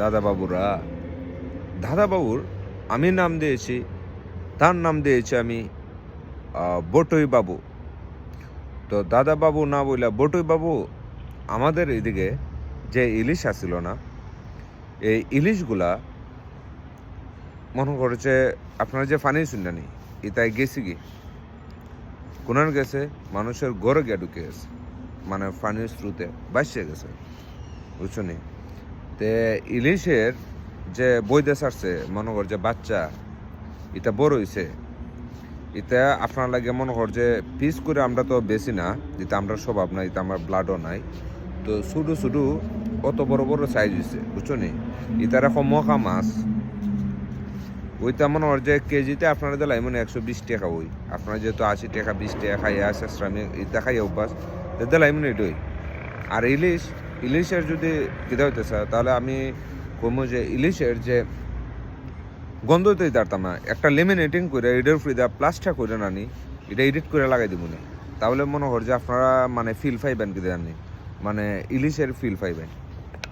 দাদাবাবুরা, দাদাবাবুর আমি নাম দিয়েছি, তার নাম দিয়েছি আমি বটই বাবু তো দাদাবাবু না বললে বটই বাবু আমাদের এদিকে যে ইলিশ আসছিল না, এই ইলিশগুলা মনে করেছে, আপনারা যে ফানি শুনলেনি ইতাই গেছি কি? কোনার গেছে? মানুষের গড়ে গিয়ে ঢুকে গেছে। মানে ফানির স্রোতে বাসছে গেছে। বুঝছ নি? তে ইলিশের যে বৈদে ছাড়ছে মনে কর যে বাচ্চা, এটা বড় হইছে। এটা আপনার লাগে মনে কর যে পিস করে আমরা তো বেশি না যেটা আমরা স্বভাব নাই, এটা আমার ব্লাডও নাই। তো শুধু শুধু অত বড় বড় সাইজ হয়েছে বুঝছ নি? ইতার এখন মখা মাছ। ওইটা মনে হয় যে কেজিতে আপনারা দিলাই মানে একশো বিশ টাকা ওই। আপনারা যেহেতু আশি টাকা, বিশ টাকা খাইয়া শ্রমিক, এটা খাই অভ্যাস দিলাই মানে এটাই। আর ইলিশ ইলিশের যদি হইতে হইতেছে, তাহলে আমি কমো যে ইলিশের যে গন্ধ তো দাঁড়তাম না একটা লেমিনেটিং করে এডের ফ্রি দেওয়া প্লাস্টার করে নানি এটা এডিট করে লাগাই দিব তাহলে মনে হয় যে আপনারা মানে ফিল ফাইবেন কি জানি। মানে ইলিশের ফিল পাইবেন।